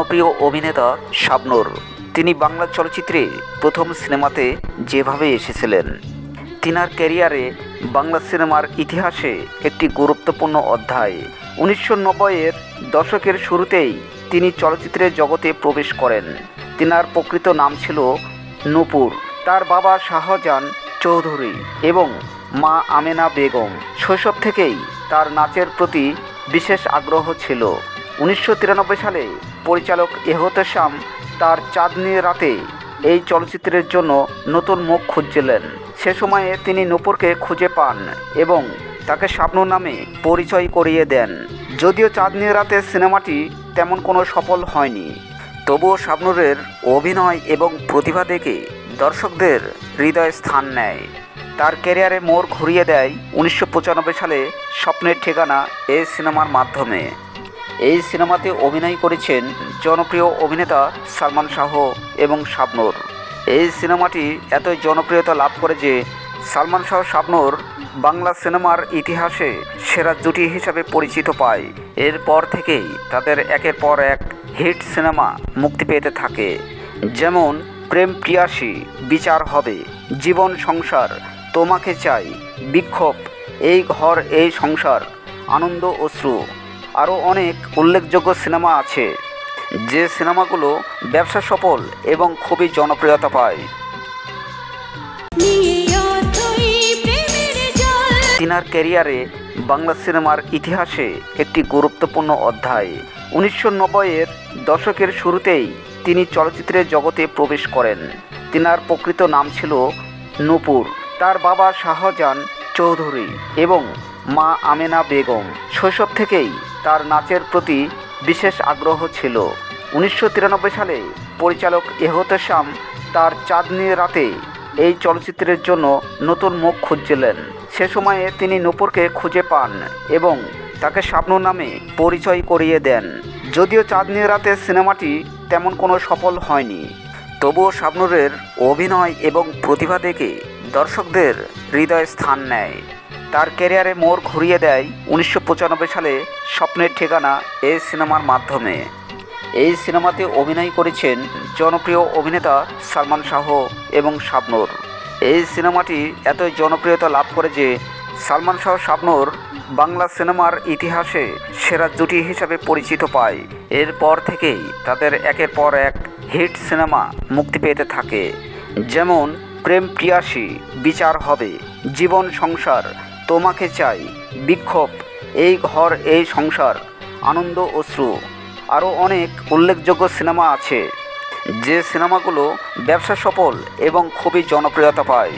জনপ্রিয় অভিনেতা শাবনূর। তিনি বাংলা চলচ্চিত্রে প্রথম সিনেমাতে যেভাবে এসেছিলেন, তিনার ক্যারিয়ারে বাংলা সিনেমার ইতিহাসে একটি গুরুত্বপূর্ণ অধ্যায়। উনিশশো নব্বইয়ের দশকের শুরুতেই তিনি চলচ্চিত্রের জগতে প্রবেশ করেন। তিনার প্রকৃত নাম ছিল নূপুর। তার বাবা শাহজাহান চৌধুরী এবং মা আমেনা বেগম। শৈশব থেকেই তার নাচের প্রতি বিশেষ আগ্রহ ছিল। উনিশশো তিরানব্বই সালে পরিচালক এহতেশাম তার চাঁদনি রাতে এই চলচ্চিত্রের জন্য নতুন মুখ খুঁজছিলেন। সে সময়ে তিনি নূপুরকে খুঁজে পান এবং তাকে স্বপ্ন নামে পরিচয় করিয়ে দেন। যদিও চাঁদনি রাতে সিনেমাটি তেমন কোনো সফল হয়নি। তবুও শাবনুরের অভিনয় এবং প্রতিভা দেখে দর্শকদের হৃদয়ে স্থান নেয়। তার ক্যারিয়ারে মোড় ঘুরিয়ে দেয় উনিশশো পঁচানব্বই সালে স্বপ্নের ঠিকানা এই সিনেমার মাধ্যমে। এই সিনেমাতে অভিনয় করেছেন জনপ্রিয় অভিনেতা সালমান শাহ এবং শাবনুর। এই সিনেমাটি এতই জনপ্রিয়তা লাভ করে যে সালমান শাহ শাবনুর বাংলা সিনেমার ইতিহাসে সেরা জুটি হিসাবে পরিচিত পায়। এরপর থেকেই তাদের একের পর এক হিট সিনেমা মুক্তি পেতে থাকে। যেমন, প্রেম প্রিয়াসী, বিচার হবে, জীবন সংসার, তোমাকে চাই, বিক্ষোভ, এই ঘর, এই সংসার, আনন্দ অশ্রু আরও অনেক উল্লেখযোগ্য সিনেমা আছে, যে সিনেমাগুলো ব্যবসা সফল এবং খুবই জনপ্রিয়তা পায়। তিনার ক্যারিয়ারে বাংলা সিনেমার ইতিহাসে একটি গুরুত্বপূর্ণ অধ্যায়। উনিশশো নব্বইয়ের দশকের শুরুতেই তিনি চলচ্চিত্রের জগতে প্রবেশ করেন। তিনার প্রকৃত নাম ছিল নূপুর। তার বাবা শাহজাহান চৌধুরী এবং মা আমেনা বেগম। শৈশব থেকেই তার নাচের প্রতি বিশেষ আগ্রহ ছিল। উনিশশো তিরানব্বই সালে পরিচালক এহতেশাম তার চাঁদনি রাতে এই চলচ্চিত্রের জন্য নতুন মুখ খুঁজছিলেন। সে সময়ে তিনি নূপুরকে খুঁজে পান এবং তাকে স্বপ্ন নামে পরিচয় করিয়ে দেন। যদিও চাঁদনি রাতে সিনেমাটি তেমন কোনো সফল হয়নি। তবুও শাবনুরের অভিনয় এবং প্রতিভা দেখে দর্শকদের হৃদয়ে স্থান নেয়। তার ক্যারিয়ারে মোড় ঘুরিয়ে দেয় উনিশশো পঁচানব্বই সালে স্বপ্নের ঠিকানা এই সিনেমার মাধ্যমে। এই সিনেমাতে অভিনয় করেছেন জনপ্রিয় অভিনেতা সালমান শাহ এবং শাবনুর। এই সিনেমাটি এতই জনপ্রিয়তা লাভ করে যে সালমান শাহ শাবনুর বাংলা সিনেমার ইতিহাসে সেরা জুটি হিসাবে পরিচিত পায়। এরপর থেকেই তাদের একের পর এক হিট সিনেমা মুক্তি পেতে থাকে। যেমন প্রেম প্রিয়াসী, বিচার হবে, জীবন সংসার তোমাকে চাই, বিক্ষোভ, এই ঘর, এই সংসার, আনন্দ অশ্রু আরও অনেক উল্লেখযোগ্য সিনেমা আছে, যে সিনেমাগুলো ব্যবসা সফল এবং খুবই জনপ্রিয়তা পায়।